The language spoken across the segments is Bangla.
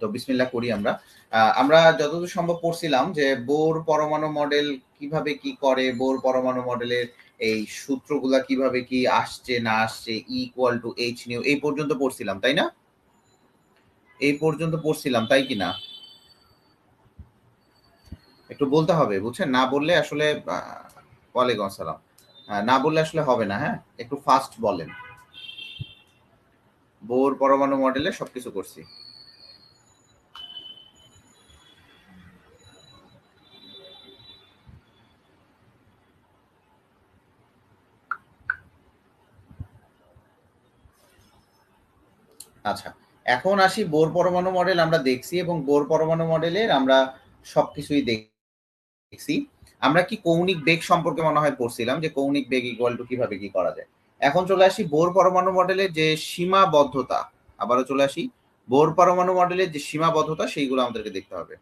তো বিসমিল্লাহ করি আমরা। আমরা যতদূর সম্ভব পড়ছিলাম যে বোর পরমাণু মডেল কীভাবে কি করে, বোর পরমাণু মডেলের এই সূত্রগুলা কীভাবে কি আসছে, না আসছে ইকুয়াল টু এইচ নিউ এই পর্যন্ত পড়ছিলাম, তাই না? এই পর্যন্ত পড়ছিলাম, তাই কি না? একটু বলতে হবে, বুঝছেন? না বললে আসলে ওয়ালাইকুম আসসালাম। না বললে আসলে হবে না হ্যাঁ? একটু ফাস্ট বলেন। বোর পরমাণু মডেলে সবকিছু করছি। আচ্ছা এখন আসি বোর পরমাণু মডেল আমরা দেখছি এবং বোর পরমাণু মডেলের আমরা সবকিছুই দেখছি। আমরা কি কৌণিক বেগ সম্পর্কে মনে হয় পড়ছিলাম যে কৌণিক বেগ ইকুয়াল টু কীভাবে কি করা যায়? এখন চলে আসি বোর পরমাণু মডেলের যে সীমাবদ্ধতা। আবারও চলে আসি, বোর পরমাণু মডেলের যে সীমাবদ্ধতা সেইগুলো আমাদেরকে দেখতে হবে।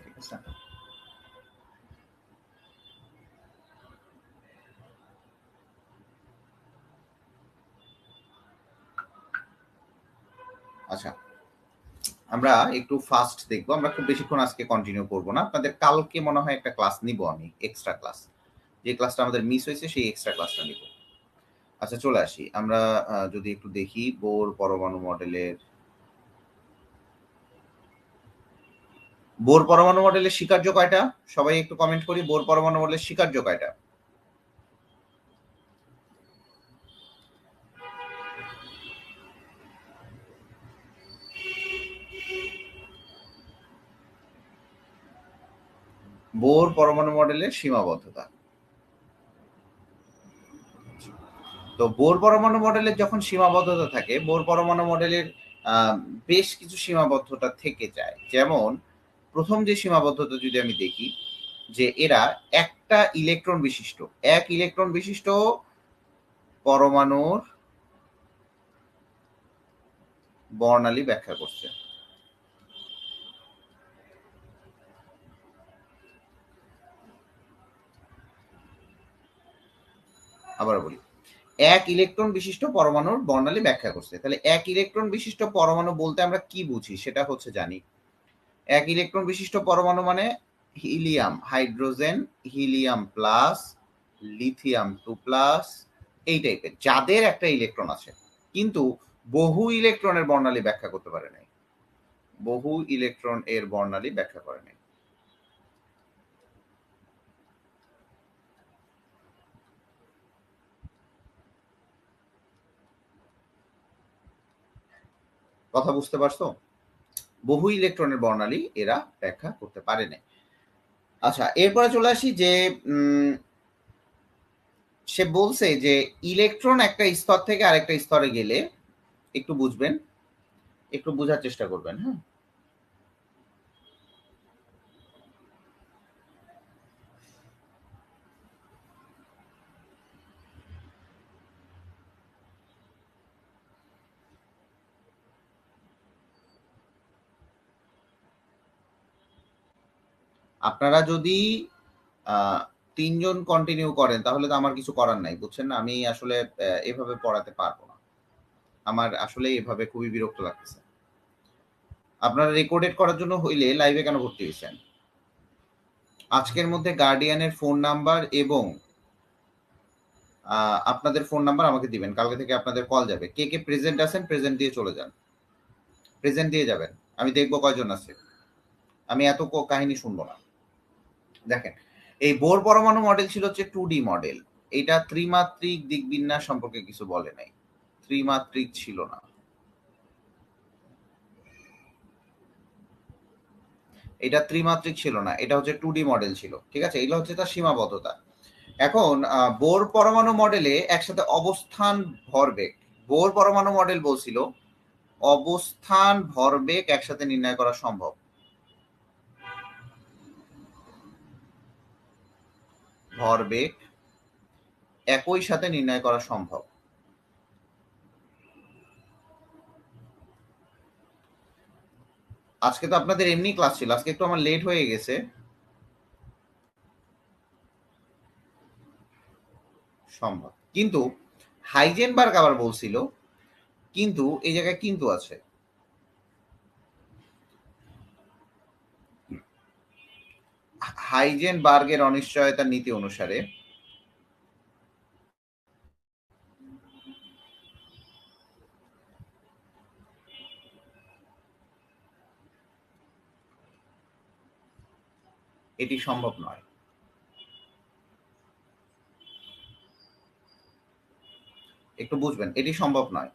ঠিক আছে আচ্ছা। আমরা একটু ফাস্ট দেখব। আমরা খুব বেশিক্ষণ আজকে কন্টিনিউ করব না। আপনাদের কালকে মনে হয় একটা ক্লাস নিব আমি এক্সট্রা ক্লাস যে ক্লাসটা আমাদের মিস হয়েছে, সেই এক্সট্রা ক্লাসটা নিব। আচ্ছা চলে আসি। আমরা যদি একটু দেখি, বোর পরমাণু মডেলের বোর পরমাণু মডেলের স্বীকার্য কয়টা? সবাই একটু কমেন্ট করি। বোর পরমাণু মডেলের স্বীকার্য কয়টা? বোর পরমাণু মডেলের সীমাবদ্ধতা। তো বোর পরমাণু মডেলের যখন সীমাবদ্ধতা থাকে, বোর পরমাণু মডেলের বেশ কিছু সীমাবদ্ধতা থেকে যায়। যেমন, প্রথম যে সীমাবদ্ধতা যদি আমি দেখি, যে এরা একটা ইলেকট্রন বিশিষ্ট। এক ইলেকট্রন বিশিষ্ট পরমাণুর বর্ণালী ব্যাখ্যা করছে। আবার বলি। এক ইলেকট্রন বিশিষ্ট পরমাণুর বর্ণালী ব্যাখ্যা করছে। তাহলে এক ইলেকট্রন বিশিষ্ট পরমাণু বলতে আমরা কি বুঝি? সেটা হচ্ছে জানি। এক ইলেকট্রন বিশিষ্ট পরমাণু মানে helium, hydrogen, helium plus, lithium two plus, এই টাইপের। যাদের একটা ইলেকট্রন আছে। কিন্তু বহু ইলেকট্রনের বর্ণালী ব্যাখ্যা করতে পারে নাই। বহু ইলেকট্রন এর বর্ণালী ব্যাখ্যা করে নাই। কথা বুঝতে পারছ? বহু ইলেকট্রনের বর্ণালী এরা ব্যাখ্যা করতে পারে না আচ্ছা এরপরে চলে আসি যে সে বলছে যে ইলেকট্রন একটা স্তর থেকে আরেকটা স্তরে গেলে একটু বুঝবেন, একটু বোঝার চেষ্টা করবেন হ্যাঁ? আপনারা যদি তিনজন কন্টিনিউ করেন, তাহলে তো আমার কিছু করার নাই, বুঝছেন না? আমি আসলে এভাবে পড়াতে পারব না। আমার আসলে এভাবে খুবই বিরক্ত লাগতেছে। আপনারা রেকর্ডেড করার জন্য হইলে লাইভে কেন ভর্তি হয়েছেন? আজকের মধ্যে গার্ডিয়ানের ফোন নাম্বার এবং আপনাদের ফোন নাম্বার আমাকে দিবেন। কালকে থেকে আপনাদের কল যাবে। কে কে প্রেজেন্ট আছেন প্রেজেন্ট দিয়ে চলে যান। প্রেজেন্ট দিয়ে যাবেন। আমি দেখব কয়জন আছে। আমি এত কাহিনী শুনব না। দেখেন, এই বোর পরমাণু মডেল ছিল হচ্ছে টু ডি মডেল এটা ত্রিমাত্রিক দিক বিন্যাস সম্পর্কে কিছু বলে নাই। ত্রিমাত্রিক ছিল না। এটা ত্রিমাত্রিক ছিল না, এটা হচ্ছে টু ডি মডেল ছিল, ঠিক আছে? এগুলো হচ্ছে তার সীমাবদ্ধতা। এখন বোর পরমাণু মডেলে একসাথে অবস্থান ভরবেগ। বোর পরমাণু মডেল বলছিল, অবস্থান ভরবেগ একসাথে নির্ণয় করা সম্ভব। ভরবেগ একই সাথে নির্ণয় করা সম্ভব। আজকে তো আপনাদের এমনি ক্লাস ছিল, আজকে একটু আমার লেট হয়ে গেছে। সম্ভব। কিন্তু, হাইজেনবার্গ আবার বলছিল, কিন্তু, এই জায়গায় কিন্তু আছে। হাইজেন বার্গের অনিশ্চয়তার নীতি অনুসারে এটি সম্ভব নয়। একটু বুঝবেন, এটি সম্ভব নয়।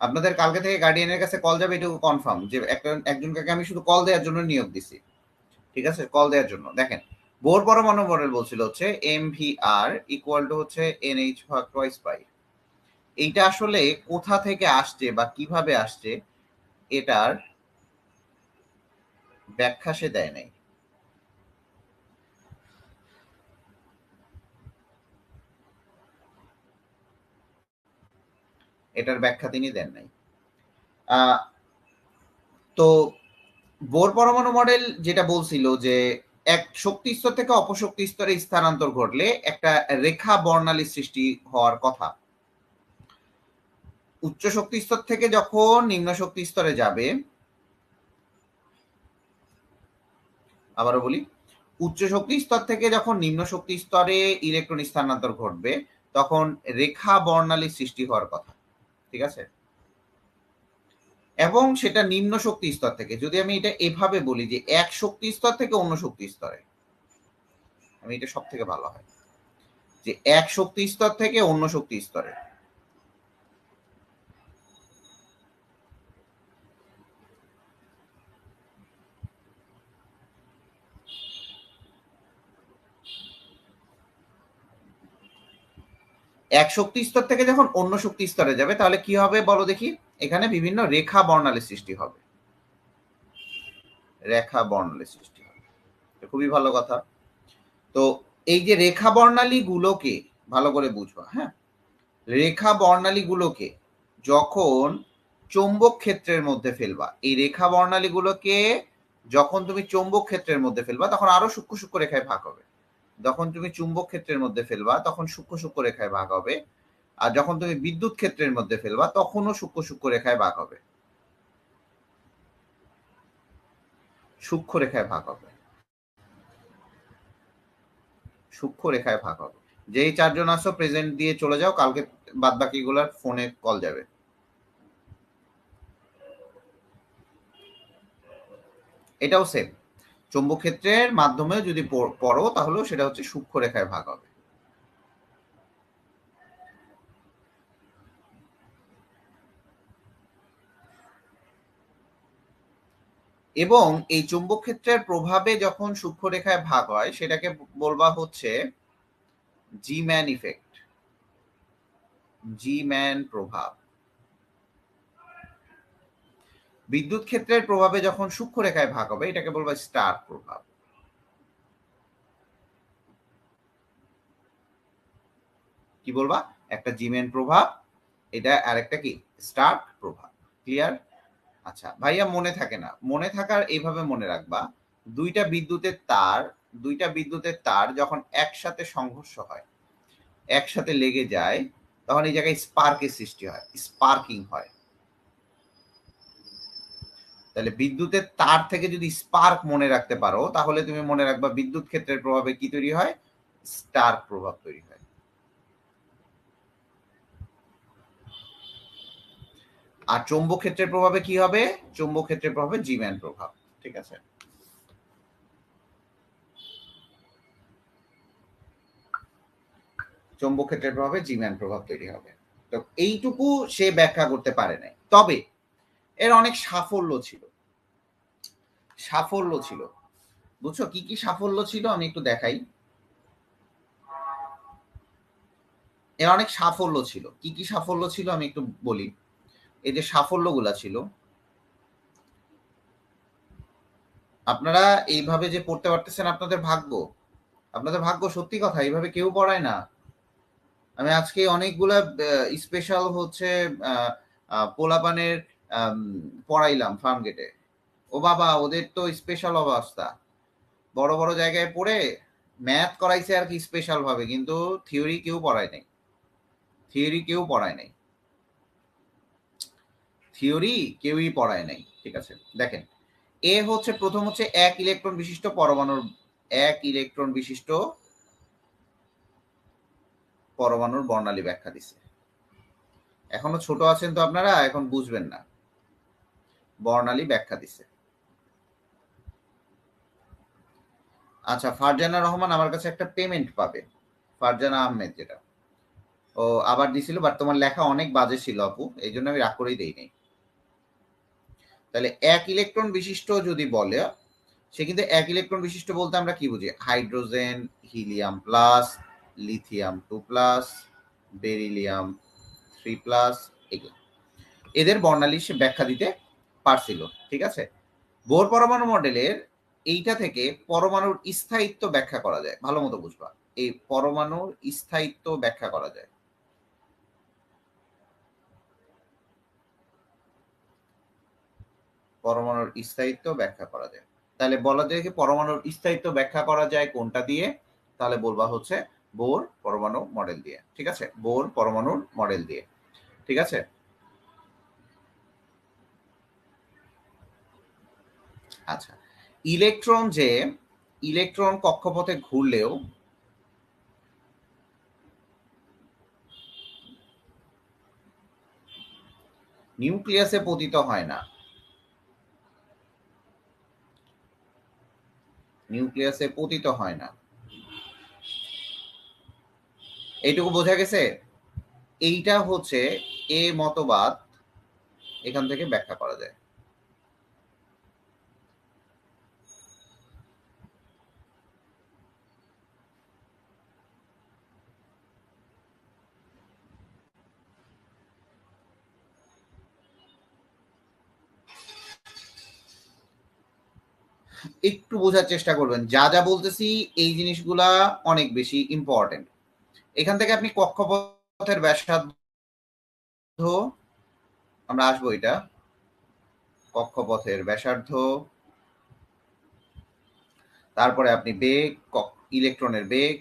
আপনাদের কালকে থেকে গার্ডিয়ানের কাছে কল যাবে, এটুকু কনফার্ম যে একজনকে আমি শুধু কল দেওয়ার জন্য নিয়োগ দিছি। ঠিক আছে? কল দেওয়ার জন্য। দেখেন, বোর পরমাণু মডেল বলছিল হচ্ছে M V R equal to হচ্ছে এন এইচ ভাগ টোয়াইস পাই এইটা আসলে কোথা থেকে আসছে বা কীভাবে আসছে, এটার ব্যাখ্যা সে দেয় নাই। এটার ব্যাখ্যা তিনি দেন নাই। তো বোর পরমাণু মডেল যেটা বলছিল যে এক শক্তি স্তর থেকে অপশক্তি স্তরে স্থানান্তর ঘটলে একটা রেখা বর্ণালী সৃষ্টি হওয়ার কথা। উচ্চ শক্তি স্তর থেকে যখন নিম্ন শক্তি স্তরে যাবে, আবারও বলি, উচ্চ শক্তি স্তর থেকে যখন নিম্ন শক্তি স্তরে ইলেকট্রন স্থানান্তর ঘটবে, তখন রেখা বর্ণালী সৃষ্টি হওয়ার কথা, ঠিক আছে? এবং সেটা নিম্ন শক্তি স্তর থেকে। যদি আমি এটা এভাবে বলি যে এক শক্তি স্তর থেকে অন্য শক্তি স্তরে, আমি এটা সব থেকে ভালো হয়। যে এক শক্তি স্তর থেকে অন্য শক্তি স্তরে। এক শক্তি স্তর থেকে যখন অন্য শক্তি স্তরে যাবে, তাহলে কি হবে বলো দেখি? এখানে বিভিন্ন রেখা বর্ণালী সৃষ্টি হবে। রেখা বর্ণালী সৃষ্টি হবে। খুবই ভালো কথা। তো এই যে রেখা বর্ণালী গুলোকে ভালো করে বুঝবা হ্যাঁ? রেখা বর্ণালী গুলোকে যখন চৌম্বক ক্ষেত্রের মধ্যে ফেলবা, এই রেখা বর্ণালী গুলোকে যখন তুমি চৌম্বক ক্ষেত্রের মধ্যে ফেলবা, তখন আরও সূক্ষ্ম সূক্ষ্ম রেখায় ভাগ হবে। যখন তুমি চুম্বক ক্ষেত্রের মধ্যে ফেলবা, তখন সূক্ষ্ম সূক্ষ্ম রেখায় ভাগ হবে। আর যখন তুমি বিদ্যুৎ ক্ষেত্রের মধ্যে ফেলবা, তখনও সূক্ষ্ম সূক্ষ্ম রেখায় ভাগ হবে। সূক্ষ্ম রেখায় ভাগ হবে। সূক্ষ্ম রেখায় ভাগ হবে। যেই চারজন আসো প্রেজেন্ট দিয়ে চলে যাও, কালকে বাদ বাকিগুলার ফোনে কল যাবে। এটাও সেম চৌম্বক ক্ষেত্রের মাধ্যমে যদি পড়ো তাহলেও সেটা হচ্ছে সূক্ষ্ম রেখায় ভাগ হবে। এবং এই চুম্বক ক্ষেত্রের প্রভাবে যখন সূক্ষ্ম রেখায় ভাগ হয়, সেটাকে বলবা হচ্ছে Zeeman effect Zeeman প্রভাব। বিদ্যুৎ ক্ষেত্রের প্রভাবে যখন সূক্ষ্ম রেখায় ভাগ হবে, এটাকে বলব স্টার প্রভাব। কি বলবা? একটা জিমেন প্রভাব, এটা আরেকটা কি? স্টার প্রভাব। ক্লিয়ার আচ্ছা ভাইয়া মনে থাকে না। মনে থাকার এইভাবে মনে রাখবা, দুইটা বিদ্যুতের তার, দুইটা বিদ্যুতের তার যখন একসাথে সংঘর্ষ হয়, একসাথে লেগে যায়, তখন এই জায়গায় স্পার্কের সৃষ্টি হয় স্পার্কিং হয়। তাহলে বিদ্যুতের তার থেকে যদি স্পার্ক মনে রাখতে পারো, তাহলে তুমি মনে রাখবা বিদ্যুৎ ক্ষেত্রের প্রভাবে কি তৈরি হয়? স্টার প্রভাব তৈরি হয়। আর চৌম্বক ক্ষেত্রের প্রভাবে কি হবে? চৌম্বক ক্ষেত্রের প্রভাবে জিম্যান প্রভাব। ঠিক আছে? চৌম্বক ক্ষেত্রের প্রভাবে জিম্যান প্রভাব তৈরি হবে। তো এইটুকু সে ব্যাখ্যা করতে পারে নাই। তবে এর অনেক সাফল্য ছিল। সাফল্য ছিল। বুঝছ? কি কি সাফল্য ছিল আমি একটু দেখাই। এর অনেক সাফল্য ছিল। কি কি সাফল্য ছিল আমি একটু বলি। এই যে সাফল্যগুলা ছিল। আপনারা এইভাবে যে পড়তে পারতেছেন আপনাদের ভাগ্য। আপনাদের ভাগ্য সত্যি কথা, এইভাবে কেউ পড়ায় না। আমি আজকে অনেকগুলা স্পেশাল হচ্ছে পোলাপানের পড়াইলাম ফার্ম গেটে ও বাবা, ওদের তো স্পেশাল অবস্থা। বড় বড় জায়গায় পড়ে ম্যাথ করাইছে আর কি স্পেশাল ভাবে, কিন্তু থিওরি কেউ পড়ায় নাই। থিওরি কেউ পড়ায় নাই। থিওরি কেউই পড়ায় নাই, ঠিক আছে? দেখেন এ হচ্ছে, প্রথম হচ্ছে এক ইলেকট্রন বিশিষ্ট পরমাণুর, এক ইলেকট্রন বিশিষ্ট পরমাণুর বর্ণালী ব্যাখ্যা দিছে। এখনও ছোট আছেন তো আপনারা, এখন বুঝবেন না। বর্ণালী ব্যাখ্যা দিছে। আচ্ছা ফারজানা রহমান আমার কাছে একটা পেমেন্ট পাবে, ফারজানা আহমেদ যেটা। ও আবার দিছিল বাট তোমার লেখা অনেক বাজে ছিল আপু, এই জন্য আমি রাগ করেই দেই নাই তাহলে এক ইলেকট্রন বিশিষ্ট যদি বলে, সে কিন্তু এক ইলেকট্রন বিশিষ্ট বলতে আমরা কি বুঝি? Hydrogen helium plus lithium two plus beryllium three plus এগুলো। এদের বর্ণালী সে ব্যাখ্যা দিতে পারছিল, ঠিক আছে? বোর পরমাণু মডেলের এইটা থেকে পরমাণুর স্থায়িত্ব ব্যাখ্যা করা যায়। ভালো মতো বুঝবা। এই পরমাণুর স্থায়িত্ব ব্যাখ্যা করা যায়। পরমাণুর স্থায়িত্ব ব্যাখ্যা করা যায়। তাহলে বলা যায় যে পরমাণুর স্থায়িত্ব ব্যাখ্যা করা যায় কোনটা দিয়ে? তাহলে বলবা হচ্ছে বোর পরমাণু মডেল দিয়ে, ঠিক আছে? বোর পরমাণুর মডেল দিয়ে, ঠিক আছে? আচ্ছা। ইলেকট্রন যে, ইলেকট্রন কক্ষপথে ঘুরলেও নিউক্লিয়াসে পতিত হয় না। নিউক্লিয়াসে পতিত হয় না। এইটুকু বোঝা গেছে? এইটা হচ্ছে এ মতবাদ, এখান থেকে ব্যাখ্যা করা যায়। একটু বোঝার চেষ্টা করবেন। যা যা বলতেছি, এই জিনিসগুলা অনেক বেশি ইম্পর্টেন্ট এখান থেকে আপনি কক্ষপথের ব্যাসার্ধ, আমরা আসব এটা, কক্ষপথের ব্যাসার্ধ। তারপরে আপনি বেগ ইলেকট্রনের বেগ।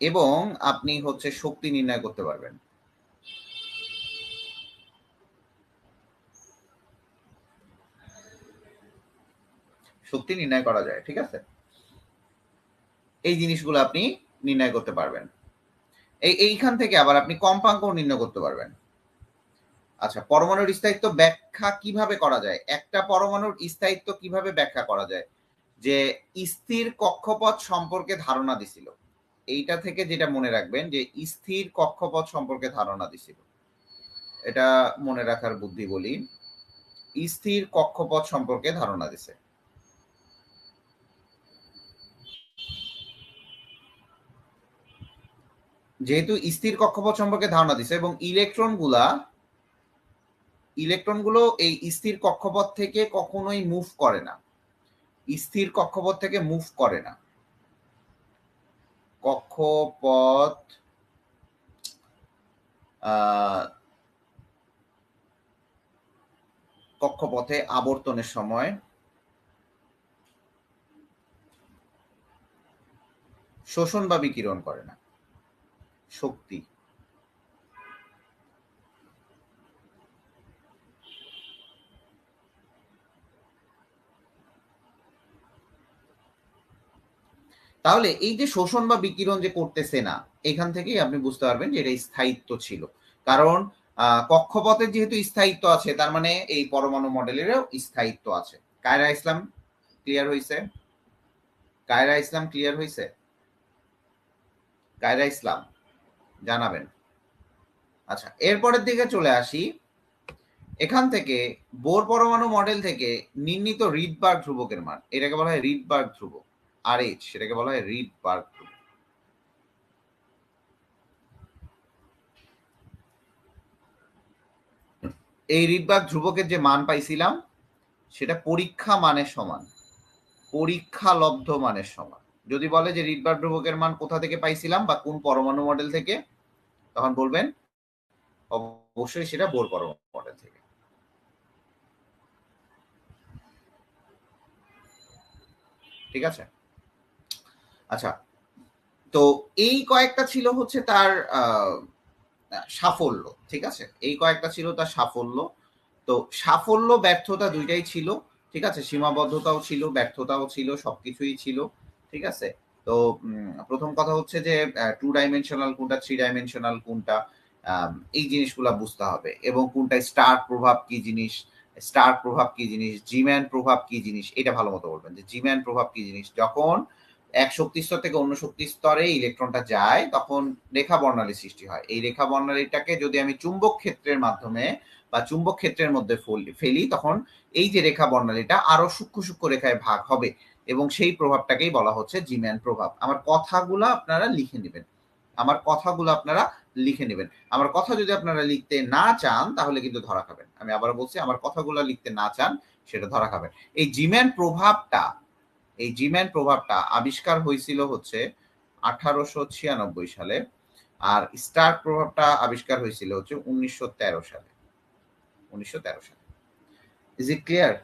এবং আপনি হচ্ছে শক্তি নির্ণয় করতে পারবেন। শক্তি নির্ণয় করা যায়, ঠিক আছে? এই জিনিসগুলো আপনি নির্ণয় করতে পারবেন। এই, এইখান থেকে আবার আপনি কম্পাঙ্ক নির্ণয় করতে পারবেন। আচ্ছা পরমাণুর স্থায়িত্ব ব্যাখ্যা কীভাবে করা যায়? একটা পরমাণুর স্থায়িত্ব কীভাবে ব্যাখ্যা করা যায়? যে স্থির কক্ষপথ সম্পর্কে ধারণা দিছিল। এইটা থেকে যেটা মনে রাখবেন যে স্থির কক্ষপথ সম্পর্কে ধারণা দিছিল। এটা মনে রাখার বুদ্ধি বলি, স্থির কক্ষপথ সম্পর্কে ধারণা দিছে। যেহেতু স্থির কক্ষপথ সম্পর্কে ধারণা দিছে এবং ইলেকট্রনগুলা ইলেকট্রনগুলো এই স্থির কক্ষপথ থেকে কখনোই মুভ করে না। স্থির কক্ষপথ থেকে মুভ করে না। কক্ষপথ কক্ষপথে আবর্তনের সময় শোষণ বা বিকিরণ করে না। শক্তি। তাহলে এই যে শোষণ বা বিকিরণ যে করতেছে না, এখান থেকেই আপনি বুঝতে পারবেন যে এটা স্থায়িত্ব ছিল। কারণ কক্ষপথের যেহেতু স্থায়িত্ব আছে, তার মানে এই পরমাণু মডেলেরও স্থায়িত্ব আছে। কায়রা ইসলাম ক্লিয়ার হয়েছে কায়রা ইসলাম ক্লিয়ার হয়েছে কায়রা ইসলাম। জানাবেন। আচ্ছা এরপরের দিকে চলে আসি। এখান থেকে বোর পরমাণু মডেল থেকে নির্ণীত রিডবার্গ ধ্রুবকের মান। এটাকে বলা হয় রিডবার্গ ধ্রুবক। আর এইচ সেটাকে বলা হয় রিডবার্গ ধ্রুবক। এই রিডবার্গ ধ্রুবকের যে মান পাইছিলাম, সেটা পরীক্ষা মানের সমান। পরীক্ষা লব্ধ মানের সমান। যদি বলে যে রিডবার্গ ধ্রুবকের মান কোথা থেকে পাইছিলাম বা কোন পরমাণু মডেল থেকে তখন বলবেন, অবশ্যই সেটা বোর পরমাণু মডেল থেকে। ঠিক আছে? আচ্ছা তো এই কয়েকটা ছিল হচ্ছে তার সাফল্য, ঠিক আছে? এই কয়েকটা ছিল তার সাফল্য। তো সাফল্য, ব্যর্থতা দুইটাই ছিল, ঠিক আছে? সীমাবদ্ধতাও ছিল, ব্যর্থতাও ছিল, সবকিছুই ছিল, ঠিক আছে? তো প্রথম কথা হচ্ছে যে টু ডাইমেনশনাল কোনটা থ্রি ডাইমেনশনাল কোনটা এই জিনিসগুলা বুঝতে হবে। এবং কোনটা স্টার প্রভাব কি জিনিস স্টার প্রভাব কি জিনিস জিম্যান প্রভাব কি জিনিস, এটা ভালো মতো বলবেন যে জিম্যান প্রভাব কি জিনিস। যখন এক শক্তি স্তর থেকে অন্য শক্তি স্তরে ইলেকট্রনটা যায়, তখন রেখা বর্ণালী সৃষ্টি হয়। এই রেখা বর্ণালীটাকে যদি আমি চুম্বক ক্ষেত্রের মাধ্যমে বা চুম্বক ক্ষেত্রের মধ্যে ফেলি, তখন এই যে রেখা বর্ণালীটা আরও সূক্ষ্ম সূক্ষ্ম রেখায় ভাগ হবে। এবং সেই প্রভাবটাকেই বলা হচ্ছে জিম্যান প্রভাব। আমার কথাগুলো আপনারা লিখে নেবেন। আমার কথাগুলো আপনারা লিখে নেবেন। আমার কথা যদি আপনারা লিখতে না চান, তাহলে কিন্তু ধরা খাবেন। আমি আবার বলছি, আমার কথাগুলো লিখতে না চান, সেটা ধরা খাবেন। এই জিম্যান প্রভাবটা, এই জিম্যান প্রভাবটা আবিষ্কার হয়েছিল হচ্ছে আঠারোশো ছিয়ানব্বই সালে, আর স্টার প্রভাবটা আবিষ্কার হয়েছিল হচ্ছে উনিশশো তেরো সালে। উনিশশো তেরো সালে। ইজ ইট ক্লিয়ার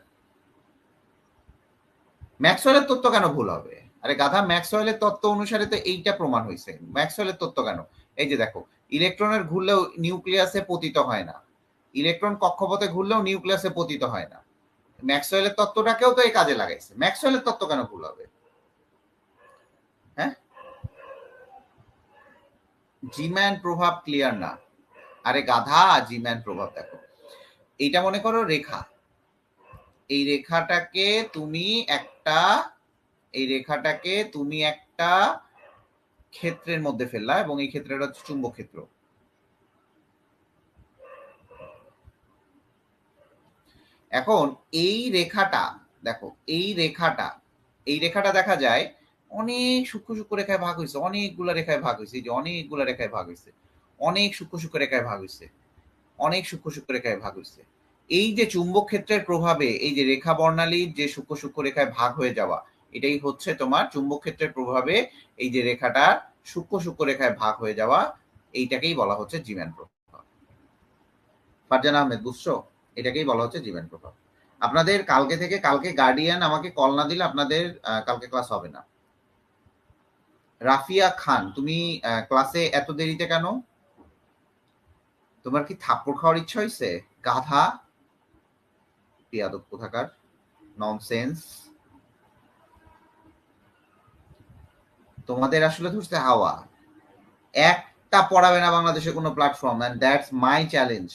ম্যাক্সওয়েলের তত্ত্ব কেন ভুল হবে? আরে গাধা, ম্যাক্সওয়েলের তত্ত্ব অনুসারে তো এইটা প্রমাণ হয়েছে। ম্যাক্সওয়েলের তত্ত্ব কেন? এই যে দেখো, ইলেকট্রনের ঘুরলেও নিউক্লিয়াসে পতিত হয় না। ইলেকট্রন কক্ষপথে ঘুরলেও নিউক্লিয়াসে পতিত হয় না। ম্যাক্সওয়েলের তত্ত্বটাকেও তো এই কাজে লাগাইছে। ম্যাক্সওয়েলের তত্ত্ব কেন ভুল হবে? হ্যাঁ? জিম্যান প্রভাব ক্লিয়ার না। আরে গাধা, জিম্যান প্রভাব দেখো। এইটা মনে করো রেখা। এই রেখাটাকে তুমি একটা, এই রেখাটাকে তুমি একটা ক্ষেত্রের মধ্যে ফেললা এবং এই ক্ষেত্রটা হচ্ছে চুম্বক ক্ষেত্র এখন এই রেখাটা, দেখো, এই রেখাটা এই রেখাটা দেখা যায় অনেক সূক্ষ্ম সূক্ষ্ম রেখায় ভাগ হয়েছে অনেকগুলো রেখায় ভাগ হয়েছে যে অনেকগুলো রেখায় ভাগ হয়েছে অনেক সূক্ষ্ম সূক্ষ্ম রেখায় ভাগ হয়েছে অনেক সূক্ষ্ম সূক্ষ্ম রেখায় ভাগ হয়েছে এই যে চুম্বক ক্ষেত্রের প্রভাবে এই যে রেখা বর্ণালীর যে সূক্ষ্ম সূক্ষ্ম রেখায় ভাগ হয়ে যাওয়া, এটাই হচ্ছে তোমার চুম্বক ক্ষেত্রের প্রভাবে এই যে রেখাটা সূক্ষ্ম সূক্ষ্ম রেখায় ভাগ হয়ে যাওয়া, এইটাকেই বলা হচ্ছে জীবন প্রভাব। ফারজান আহমেদ, বুঝছ? এটাকেই বলা হচ্ছে জীবন প্রভাব। আপনাদের কালকে থেকে, কালকে গার্ডিয়ান আমাকে কল না দিলে আপনাদের কালকে ক্লাস হবে না। রাফিয়া খান, তুমি ক্লাসে এত দেরিতে কেন? তোমার কি থাপ্পড় খাওয়ার ইচ্ছা হয়েছে গাধা? পিয়াদব কোথাকার ননসেন্স তোমাদের আসলে ধরছে হাওয়া। একটা পড়াবে না বাংলাদেশে কোনো platform and that's my challenge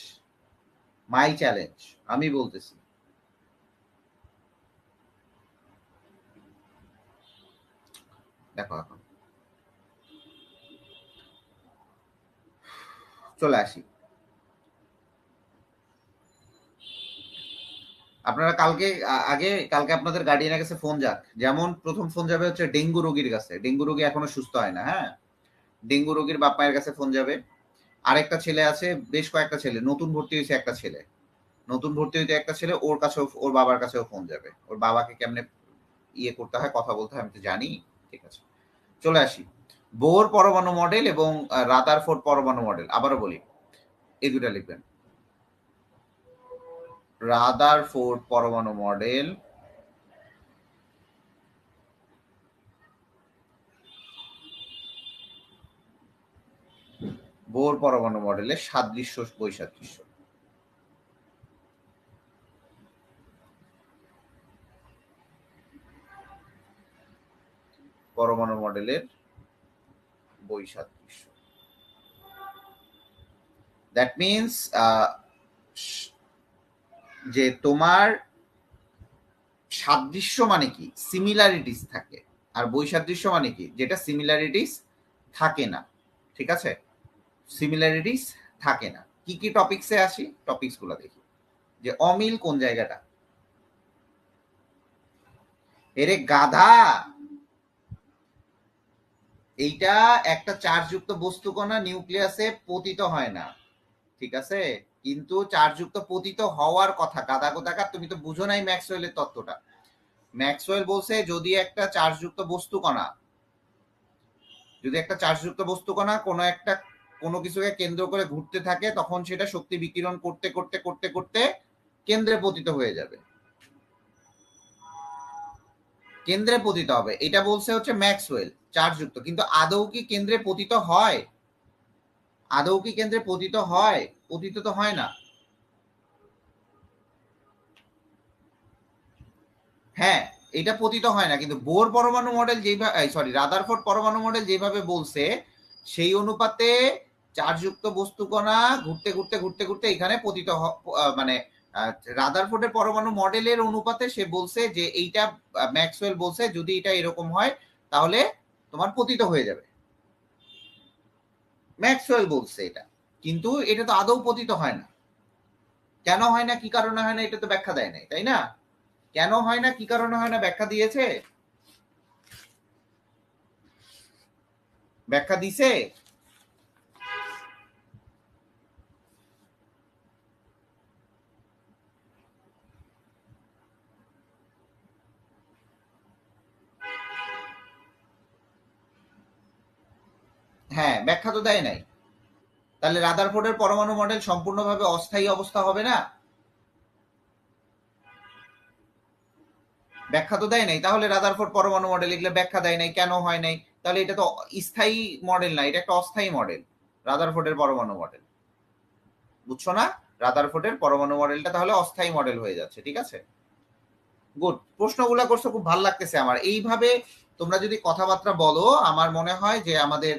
my challenge আমি বলতেছি। দেখো এখন। চলে আসি। আপনারা কালকে আগে, কালকে আপনাদের গার্ডিয়ানের কাছে ফোন যাক। যেমন প্রথম ফোন যাবে হচ্ছে ডেঙ্গু রোগীর কাছে। ডেঙ্গু রোগী এখনও সুস্থ হয় না হ্যাঁ? ডেঙ্গু রোগীর বাপ মায়ের কাছে ফোন যাবে। আরেকটা ছেলে আছে, বেশ কয়েকটা ছেলে, নতুন ভর্তি হয়েছে একটা ছেলে। নতুন ভর্তি হইতে একটা ছেলে ওর কাছেও, ওর বাবার কাছেও ফোন যাবে। ওর বাবাকে কেমনে ইয়ে করতে হয়, কথা বলতে হয়, আমি তো জানি। ঠিক আছে। চলে আসি। বোর পরমাণু মডেল এবং রাদারফোর্ড পরমাণু মডেল আবারও বলি, এই দুটা লিখবেন। রাদারফোর্ড পরমাণু মডেল বোর পরমাণু মডেলের সাদৃশ্য বৈসাদৃশ্য। পরমাণু মডেলের বৈসাদৃশ্য। দ্যাট মিনস যে তোমার সাদৃশ্য মানে কি? সিমিলারিটিস থাকে। আর বৈসাদৃশ্য মানে কি? যেটা সিমিলারিটিস থাকে না। ঠিক আছে? সিমিলারিটিস থাকে না। কি কি টপিকসে আসি? টপিকসগুলো দেখি। যে অমিল কোন জায়গাটা? এরে গাধা! এইটা একটা চার্জযুক্ত বস্তু কণা নিউক্লিয়াসে পতিত হয় না। ঠিক আছে? কিন্তু চার্জযুক্ত পতিত হওয়ার কথা কাদা কোথাকার তুমি তো বুঝো নাই ম্যাক্সওয়েলের তত্ত্বটা। ম্যাক্সওয়েল বলছে, যদি একটা চার্জযুক্ত বস্তু কণা যদি একটা চার্জযুক্ত বস্তু কণা কোনো একটা, কোনো কিছুকে কেন্দ্র করে ঘুরতে থাকে, তখন সেটা শক্তি বিকিরণ করতে করতে করতে করতে কেন্দ্রে পতিত হয়ে যাবে। কেন্দ্রে পতিত হবে। এটা বলছে হচ্ছে ম্যাক্সওয়েল, চার্জযুক্ত। কিন্তু আদৌ কি কেন্দ্রে পতিত হয়? আদৌ কি কেন্দ্রে পতিত হয়? পতিত তো হয় না। হ্যাঁ এটা পতিত হয় না, কিন্তু বোর পরমাণু মডেল যেভাবে সরি রাদারফোর্ড পরমাণু মডেল যেভাবে বলছে, সেই অনুপাতে চার্জযুক্ত বস্তু কণা ঘুরতে ঘুরতে ঘুরতে ঘুরতে এখানে পতিত মানে রাদারফোর্ডের পরমাণু মডেলের অনুপাতে সে বলছে যে এইটা ম্যাক্সওয়েল বলছে, যদি এটা এরকম হয়, তাহলে তোমার পতিত হয়ে যাবে। ম্যাক্সওয়েল বলছে এটা। কিন্তু এটা তো আদৌ পতিত হয় না। কেন হয় না, কি কারণে হয় না, এটা তো ব্যাখ্যা দেয় নাই, তাই না? কেন হয় না, কি কারণে হয় না, ব্যাখ্যা দিয়েছে? ব্যাখ্যা দিছে? হ্যাঁ ব্যাখ্যা তো দেয় নাই। তাহলে রাদারফোর্ডের পরমাণু মডেল সম্পূর্ণভাবে অস্থায়ী অবস্থা হবে না? ব্যাখ্যা তো দেয় নাই। তাহলে রাদারফোর্ড পরমাণু মডেল, এগুলো ব্যাখ্যা দেয় নাই, কেন হয় নাই? তাহলে এটা তো স্থায়ী মডেল না, এটা একটা অস্থায়ী মডেল রাদারফোর্ডের পরমাণু মডেল। বুঝছ না? রাদারফোর্ডের পরমাণু মডেলটা তাহলে অস্থায়ী মডেল হয়ে যাচ্ছে, ঠিক আছে? গুড প্রশ্নগুলো করছ, খুব ভালো লাগতেছে আমার। এইভাবে তোমরা যদি কথাবার্তা বলো, আমার মনে হয় যে আমাদের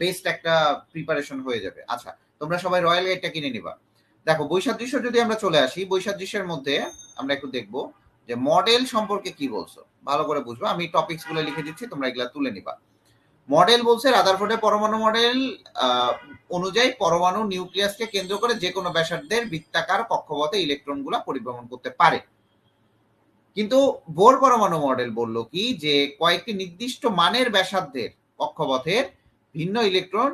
বেস্ট একটা প্রিপারেশন হয়ে যাবে। আচ্ছা তোমরা সবাই রয়্যাল গাইডটা কিনে নিবা। দেখো, বৈসাদৃশ্য যদি আমরা চলে আসি, বৈসাদৃশ্যের মধ্যে আমরা একটু দেখব যে মডেল সম্পর্কে কি বলছো। ভালো করে বুঝব, আমি টপিকসগুলো লিখে দিচ্ছি, তোমরা এগুলা তুলে নিবা। মডেল বলছে রাদারফোর্ডের পরমাণু মডেল অনুযায়ী পরমাণু নিউক্লিয়াসকে কেন্দ্র করে যে কোনো ব্যাসার্ধের বৃত্তাকার কক্ষপথে ইলেকট্রনগুলা পরিভ্রমণ করতে পারে। কিন্তু বোর পরমাণু মডেল বলল কি, যে কয়েকটি নির্দিষ্ট মানের ব্যাসার্ধের কক্ষপথের ভিন্ন ইলেকট্রন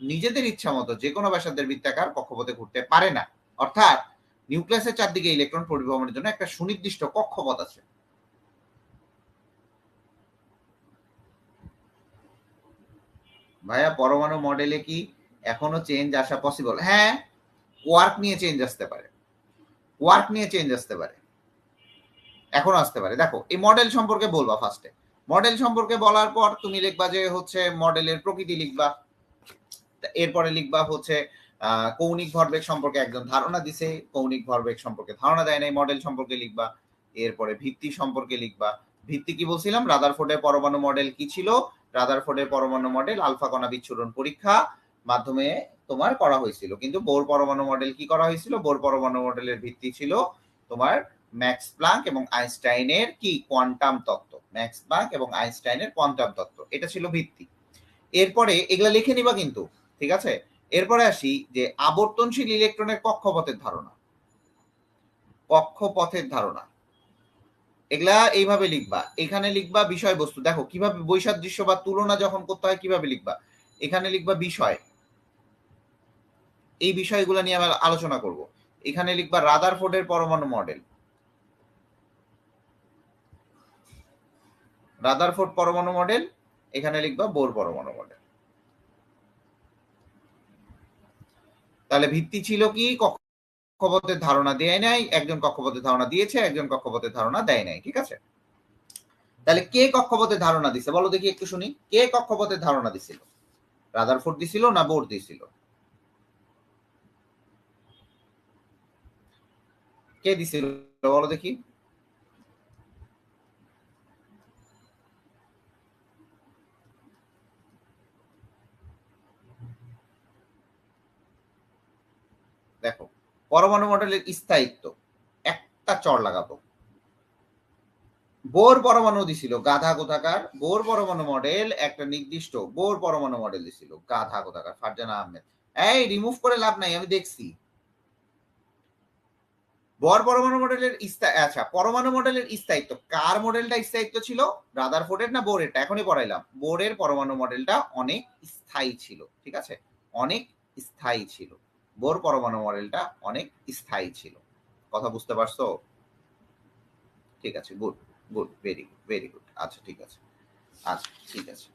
নিজেদের ইচ্ছা মতো যে কোনো ব্যাসার্ধের বৃত্তাকার কক্ষপথে ঘুরতে পারে না। অর্থাৎ নিউক্লিয়াসের চারদিকে ইলেকট্রন পরিবহনের জন্য একটা সুনির্দিষ্ট কক্ষপথ আছে। ভাইয়া, পরমাণু মডেলে কি এখনও চেঞ্জ আসা পসিবল হ্যাঁ ওয়ার্ক নিয়ে চেঞ্জ আসতে পারে। ওয়ার্ক নিয়ে চেঞ্জ আসতে পারে। এখনও আসতে পারে। দেখো, এই মডেল সম্পর্কে বলবা ফার্স্টে মডেল সম্পর্কে বলার পর তুমি লিখবা যে হচ্ছে মডেলের প্রকৃতি লিখবা। এরপরে লিখবা হচ্ছে কৌণিক ভরবেগ সম্পর্কে একজন ধারণা দিছে, কৌণিক ভরবেগ সম্পর্কে ধারণা দেয় নাই, মডেল সম্পর্কে লিখবা। এরপরে ভিত্তি সম্পর্কে লিখবা। ভিত্তি কি বলছিলাম? রাদারফোর্ডের পরমাণু মডেল কি ছিল? রাদারফোর্ডের পরমাণু মডেল আলফা কণা বিচ্ছুরণ পরীক্ষা মাধ্যমে তোমার করা হয়েছিল। কিন্তু বোর পরমাণু মডেল কি করা হয়েছিল? বোর পরমাণু মডেলের ভিত্তি ছিল তোমার ম্যাক্স প্লাঙ্ক এবং আইনস্টাইনের কি? কোয়ান্টাম তত্ত্ব। ম্যাক্স প্লাঙ্ক এবং আইনস্টাইনের কোয়ান্টাম তত্ত্ব এটা ছিল ভিত্তি। এরপরে এগুলা লিখে নিবা কিন্তু, ঠিক আছে? এরপরে আসি যে আবর্তনশীল ইলেকট্রনের কক্ষপথের ধারণা। কক্ষপথের ধারণা। এগুলা এইভাবে লিখবা। এখানে লিখবা বিষয়বস্তু। দেখো, কীভাবে বৈসাদৃশ্য বা তুলনা যখন করতে হয়, কীভাবে লিখবা? এখানে লিখবা বিষয়। এই বিষয়গুলো নিয়ে আমরা আলোচনা করব। এখানে লিখবা রাদারফোর্ডের পরমাণু মডেল। রাদারফোর্ড পরমাণু মডেল এখানে লিখবা বোর পরমাণু মডেল তাহলে ভিত্তি ছিল কি? কক্ষপথের ধারণা দেয় নাই, একজন কক্ষপথের ধারণা দিয়েছে, একজন কক্ষপথের ধারণা দেয় নাই, ঠিক আছে? তাহলে কে কক্ষপথের ধারণা দিছে? বলো দেখি একটু শুনি। কে কক্ষপথের ধারণা দিছিল? রাদারফোর্ড দিছিল না বোর দিছিল? কে দিছিল? বলো দেখি। দেখো, পরমাণু মডেলের স্থায়িত্ব, একটা চর লাগাবো। বোর পরমাণু দিছিল, গাধা কোথাকার বোর পরমাণু মডেল একটা নির্দিষ্ট বোর পরমাণু মডেল দিছিল, গাধা কোথাকার ফারজানা আহমেদ। এই রিমুভ করে লাভ নাই, আমি দেখছি। বর পরমাণু মডেলের আচ্ছা পরমাণু মডেলের স্থায়িত্ব, কার মডেলটা স্থায়িত্ব ছিল? রাদার ফোর্ডের না বোরেরটা এখনই পড়াইলাম। বোরের পরমাণু মডেলটা অনেক স্থায়ী ছিল, ঠিক আছে? অনেক স্থায়ী ছিল। বোর পরমাণু মডেলটা অনেক স্থায়ী ছিল। কথা বুঝতে পারছ? ঠিক আছে good good very good very good আচ্ছা ঠিক আছে। আচ্ছা ঠিক আছে।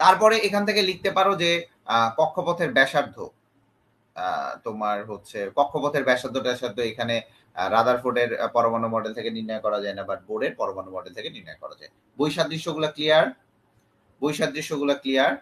তারপরে এখান থেকে লিখতে পারো যে কক্ষপথের ব্যাসার্ধ তোমার হচ্ছে কক্ষপথের ব্যাসার্ধ ব্যাসার্ধ এখানে রাদারফোর্ডের পরমাণু মডেল থেকে নির্ণয় করা যায় না বাট বোর্ডের পরমাণু মডেল থেকে নির্ণয় করা যায়। বৈসাদৃশ্যগুলো ক্লিয়ার বৈসাদৃশ্যগুলো ক্লিয়ার